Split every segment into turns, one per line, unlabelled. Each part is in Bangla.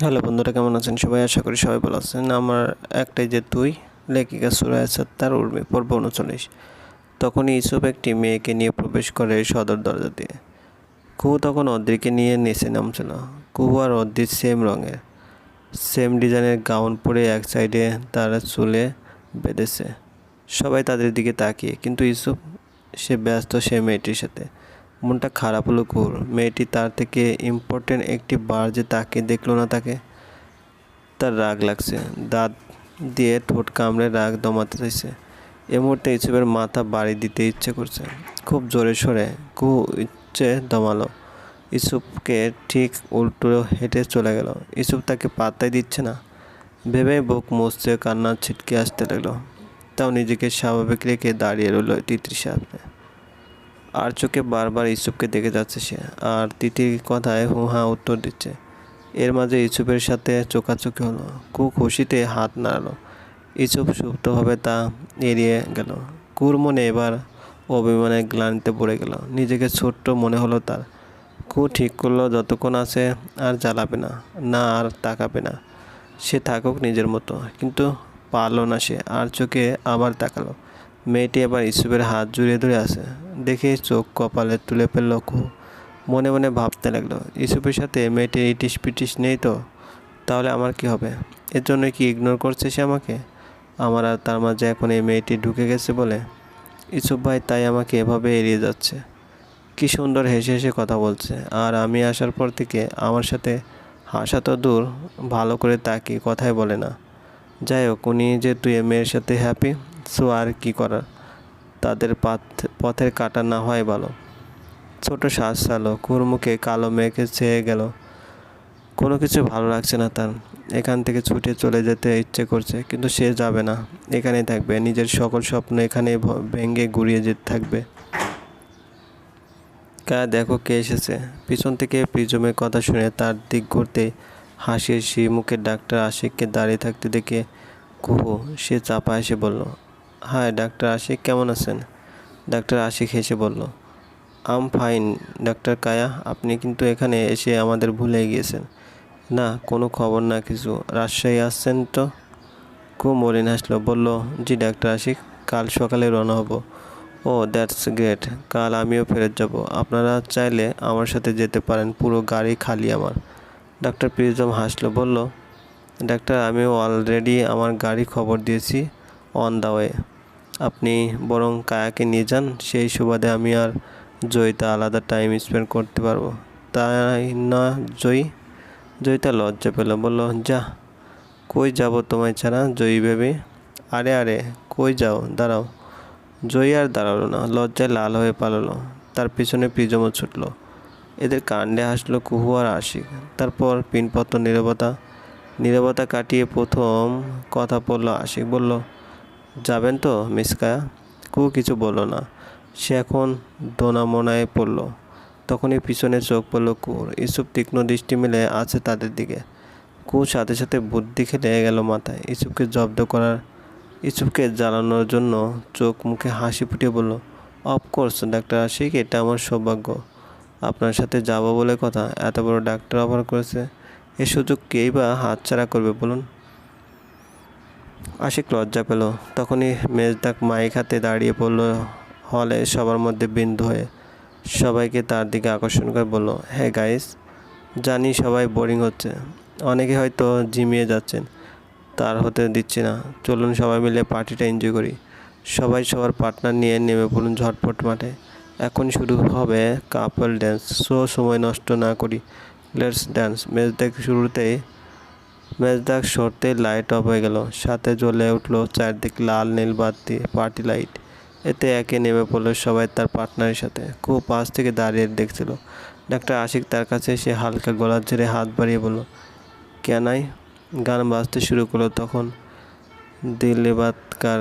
হ্যালো বন্ধুরা, কেমন আছেন? সবাই আশা করি সবাই ভালো আছেন। আমার একটাই যে তুই, লেখিকা সুরায় তার উর্মি, পর্ব উনচল্লিশ। তখনই ইসুফ একটি মেয়েকে নিয়ে প্রবেশ করে সদর দরজা দিয়ে। কুহু তখন অদ্রিকে নিয়ে নেচে নামছিল। কুহু আর অদ্রির সেম রঙের। সেম ডিজাইনের গাউন পরে এক সাইডে তার চুলে বেঁধেছে। সবাই তাদের দিকে তাকিয়ে, কিন্তু ইসুফ সে ব্যস্ত সে মেয়েটির সাথে। মনটা খারাপ হলো কুহুর। মেয়েটি তার থেকে ইম্পর্টেন্ট একটি বার যে তাকে দেখল না তাকে, তার রাগ লাগছে। দাঁত দিয়ে ঠোঁট কামড়ে রাগ দমাতে চাইছে। এ মুহূর্তে ইসুফের মাথা বাড়ি দিতে ইচ্ছে করছে। খুব জোরে সরে কুহু ইচ্ছে দমালো। ইসুফকে ঠিক উল্টো হেঁটে চলে গেল। ইসুফ তাকে পাত্তাই দিচ্ছে না। ভেবে বুক মুছছে কান্না ছিটকে আসতে লাগল। তাও নিজেকে স্বাভাবিক রেখে দাঁড়িয়ে রইল তিতরি সামনে। আর চোখে বারবার ইসুফকে দেখে যাচ্ছে সে। আর তিতির কথায় হু হা উত্তর দিচ্ছে। এর মাঝে ইসুফের সাথে চোখাচোখি হলো। কু খুশিতে হাত নাড়ালো। ইসুফ সুপ্তভাবে তা এড়িয়ে গেল। কুর মনে এবার অভিমানে গ্লানিতে পড়ে গেল। নিজেকে ছোট্ট মনে হলো তার। কু ঠিক করল, যতক্ষণ আছে আর জ্বালাবে না না আর তাকাবে না। সে থাকুক নিজের মতো। কিন্তু পারল না সে, আর চোখে আবার তাকালো। মেয়েটি আবার ইসুফের হাত জুড়ে ধরে আছে। দেখে চোখ কপালে তুলে ফেলল কু মনে মনে ভাবতে লাগল ইসুফের সাথে মেয়েটির ইটিস পিটিস নেই তো? তাহলে আমার কি হবে? এর জন্য কি ইগনোর করছে সে আমাকে? আমার আর তার মাঝে এখন এই মেয়েটি ঢুকে গেছে বলে? ইসুফ ভাই তাই আমাকে এভাবে এড়িয়ে যাচ্ছে। কি সুন্দর হেসে হেসে কথা বলছে। আর আমি আসার পর থেকে আমার সাথে হাসা তো দূর, ভালো করে তাকিয়ে কথাই বলে না। যাই হোক, উনি যে তুই মেয়ের সাথে হ্যাপি সো আর কি করার? তাদের পথের কাটা না হয় ভালো। ছোট শ্বাস চালো কুরমুখে কালো মেঘে চেয়ে গেল। কোনো কিছু ভালো লাগছে না তার। এখান থেকে ছুটে চলে যেতে ইচ্ছে করছে, কিন্তু সে যাবে না। এখানেই থাকবে। নিজের সকল স্বপ্ন এখানেই ভেঙে গুড়িয়ে যেতে থাকবে। কা দেখো কে এসেছে? পিছন থেকে প্রিজমের কথা শুনে তার দিক ঘুরতে হাসির সি মুখে ডাক্তার আশিককে দাঁড়িয়ে থাকতে দেখে কুহু, সে চাপা এসে বলল হাই ডাক্তার আশিক কেমন আছেন? ডাক্তার আশিক হেসে বলল, আম ফাইন, ডাক্তার কায়া, আপনি কিন্তু এখানে এসে আমাদের ভুলে গিয়েছেন। না, কোনো খবর না কিছু। রাজশাহী আসছেন তো? খুব মলিন হাসলো, বলল, জি, ডাক্তার আশিক, কাল সকালে রওনা হব। ও, দ্যাটস গ্রেট, কাল আমিও ফেরত যাব। আপনারা চাইলে আমার সাথে যেতে পারেন, পুরো গাড়ি খালি আমার। ডাক্তার প্রিজম হাসলো, বলল, ডাক্তার, আমিও অলরেডি আমার গাড়ি খবর দিয়েছি অন দ্য ওয়ে আপনি বরং কায়াকে নিয়ে যান, সেই সুবাদে আমি আর জয়িতা আলাদা টাইম স্পেন্ড করতে পারব। তাই না, জয়ী? জয়িতা লজ্জা পেল, বলল, যা, কই যাব তোমায় ছাড়া, জয়ী ভেবে? আরে আরে, কই যাও, দাঁড়াও। জয়ী আর দাঁড়াল না, লজ্জায় লাল হয়ে পালালো। তার পিছনে প্রিজমও ছুটলো। এদের কাণ্ডে হাসলো কুহু আর আশিক। তারপর পিনপত্র, নিরবতা নিরবতা কাটিয়ে প্রথম কথা পড়ল আশিক, বলল যাবেন তো মিসকা কু কিছু বলল না। সে এখন দোনামোনায় পড়ল। তখনই পিছনে চোখ পড়ল কুর ইসুপ তীক্ষ্ণ দৃষ্টি মিলে আছে তাদের দিকে। কু সাথে সাথে বুদ্ধি খেলে গেল মাথায়। ইসুপকে জব্দ করার, ইসুপকে জ্বালানোর জন্য চোখ মুখে হাসি ফুটিয়ে বলল অফকোর্স ডাক্তার আশিক, এটা আমার সৌভাগ্য। আপনার সাথে যাব বলে কথা। এত বড় ডাক্তার অফার করেছে। এ সুযোগ কেই বা হাতছাড়া করবে বলুন। আশিক লজ্জা পেল। তখনই মেজদাক মাইক হাতে দাঁড়িয়ে পড়ল হলে সবার মধ্যে বিন্দু হয়ে। সবাইকে তার দিকে আকর্ষণ করে বলল হ্যাঁ গাইস, জানি সবাই বোরিং হচ্ছে। অনেকে হয়তো জিমিয়ে যাচ্ছেন, তার হতে দিচ্ছি না। চলুন সবাই মিলে পার্টিটা এনজয় করি। সবাই সবার পার্টনার নিয়ে নেমে পড়ুন ঝটপট মাঠে। এখন শুরু হবে কাপল ড্যান্স সো সময় নষ্ট না করি। লেটস ড্যান্স দেখ শুরুতেই দেখ সরতে লাইট অফ হয়ে গেল। সাথে জ্বলে উঠল চারদিক লাল নীল বাতি, পার্টি লাইট। এতে একে নেমে পড়ল সবাই তার পার্টনারের সাথে। খুব পাশ থেকে দাঁড়িয়ে দেখছিল। ডাক্তার আশিক তার কাছে এসে হালকা গলার ঝেড়ে হাত বাড়িয়ে বলল কেনাই গান বাজতে শুরু করল তখন দিলেবাতকার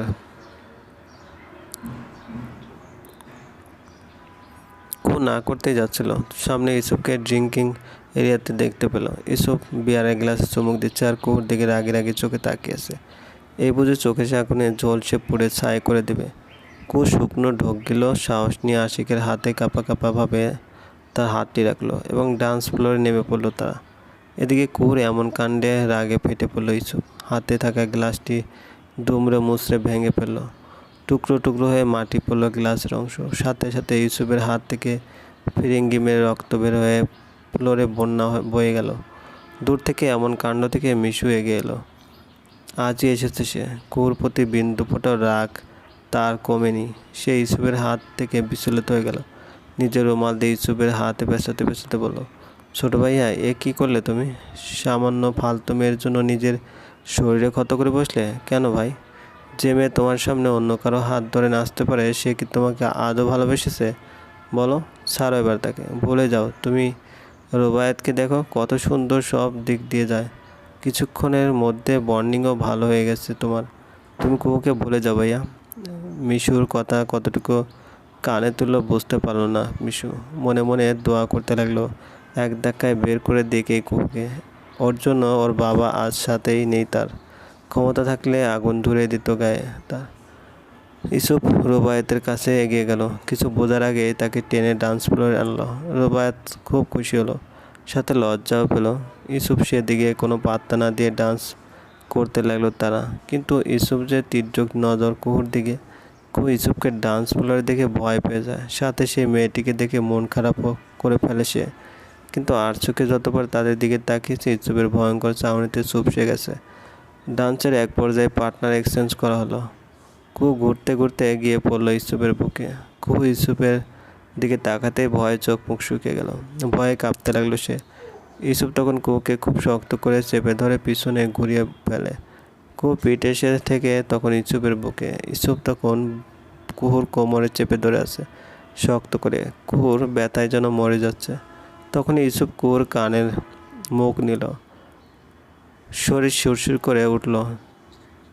না করতেই যাচ্ছিল। সামনে ইসুফকে ড্রিঙ্কিং এরিয়াতে দেখতে পেল ইসুফ বিয়ারের গ্লাসে চুমুক দিচ্ছে আর কুহুর দিকে রাগে রাগে চোখে তাকিয়েছে এই বুঝে চোখে সে আগুনে ঝলসে পুড়ে ছাই করে দেবে। কু শুকনো ঢোক গেল, সাহস নিয়ে আশিকের হাতে কাঁপা কাঁপা ভাবে তার হাতটি রাখল এবং ডান্স ফ্লোরে নেমে পড়ল তারা। এদিকে কুহুর এমন কাণ্ডে রাগে ফেটে পড়ল ইসুপ হাতে থাকা গ্লাসটি দুমড়ে মুচড়ে ভেঙে ফেলল। টুকরো টুকরো হয়ে মাটি পড়ল গ্লাসের অংশ। সাথে সাথে ইউসুফের হাত থেকে ফিরিঙ্গি মেরে রক্ত বের হয়ে ফ্লোরে বন্যা বয়ে গেল। দূর থেকে এমন কাণ্ড থেকে মিশু এগিয়ে এলো। আজই এসেছে সে। কুহুর প্রতি বিন্দু ফোটাও রাগ তার কমেনি। সে ইউসুফের হাত থেকে বিচলিত হয়ে গেল। নিজের রুমাল দিয়ে ইউসুফের হাতে পেঁচাতে পেঁচাতে বলল, ছোটো ভাইয়া, এ কী করলে তুমি? সামান্য ফালতু মেয়ের জন্য নিজের শরীরে ক্ষত করে বসলে? কেন ভাই? যে মেয়ে তোমার সামনে অন্য কারও হাত ধরে নাচতে পারে, সে কি তোমাকে আদৌ ভালোবেসেছে? বলো, ছাড়ো এবার তাকে। ভুলে যাও, তুমি রুবায়েতকে দেখো, কত সুন্দর সব দিক দিয়ে যায়। কিছুক্ষণের মধ্যে বন্ডিংও ভালো হয়ে গেছে তোমার। তুমি কুকুকে ভুলে যাও ভাইয়া। মিশুর কথা কতটুকু কানে তুললো বুঝতে পারল না মিশু। মনে মনে দোয়া করতে লাগল। এক ধাক্কায় বের করে দেখে কুকুকে ওর জন্য ওর বাবা আজ সাথেই নেই তার। ক্ষমতা থাকলে আগুন ধরে দিত গায়ে তার। ইসুফ রুবায়েতের কাছে এগিয়ে গেল। কিছু বোঝার আগে তাকে টেনে ডান্স ফ্লোরে আনলো। রুবায়েত খুব খুশি হলো, সাথে লজ্জাও পেল। ইসুফ সেদিকে কোনো পাত্তা না দিয়ে ডান্স করতে লাগল তারা। কিন্তু ইসুফ যে তীর্যক নজর কুহুর দিকে কুহু ইসুফকে ডান্স ফ্লোরে দেখে ভয় পেয়ে যায়। সাথে সেই মেয়েটিকে দেখে মন খারাপও করে ফেলে সে। কিন্তু আর চোখে যতবার তাদের দিকে তাকিয়েছে ইসুফের ভয়ঙ্কর চাউনিতে চুপসে গেছে। ডান্সের এক পর্যায়ে পার্টনার এক্সচেঞ্জ করা হলো। কুহু ঘুরতে ঘুরতে গিয়ে পড়ল ইসুফের বুকে। কু ইসুফের দিকে তাকাতেই ভয়ে চোখ মুখ শুকিয়ে গেল। ভয়ে কাঁপতে লাগল সে। ইসুফ তখন কুকে খুব শক্ত করে চেপে ধরে পিছনে ঘুরিয়ে ফেলে। কু পিঠ এসে থেকে তখন ইসুফের বুকে। ইসুফ তখন কুহুর কোমরে চেপে ধরে আছে, শক্ত করে। কুহুর ব্যথায় যেন মরে যাচ্ছে। তখন ইসুফ কুহুর কানের মুখ নিল। শরীর সুরসুর করে উঠল।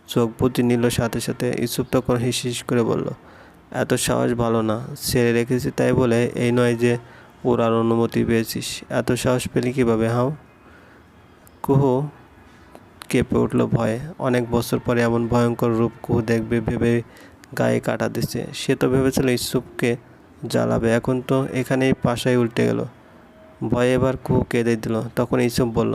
চোখ বুঝে নিল সাথে সাথে। ইসুফ তখন হিস হিস করে বলল, এত সাহস ভালো না, ছেড়ে রেখেছি তাই বলে এই নয় যে ওরার অনুমতি পেয়েছিস। এত সাহস পেলি কীভাবে, হাও? কুহু কেঁপে উঠল ভয়ে। অনেক বছর পরে এমন ভয়ঙ্কর রূপ কুহু দেখবে, ভেবে গায়ে কাটা দিচ্ছে। সে তো ভেবেছিল ইসুফকে জ্বালাবে। এখন তো এখানেই পাশায় উল্টে গেল। ভয়ে এবার কুহু কেঁদে দিল। তখন ইসুফ বলল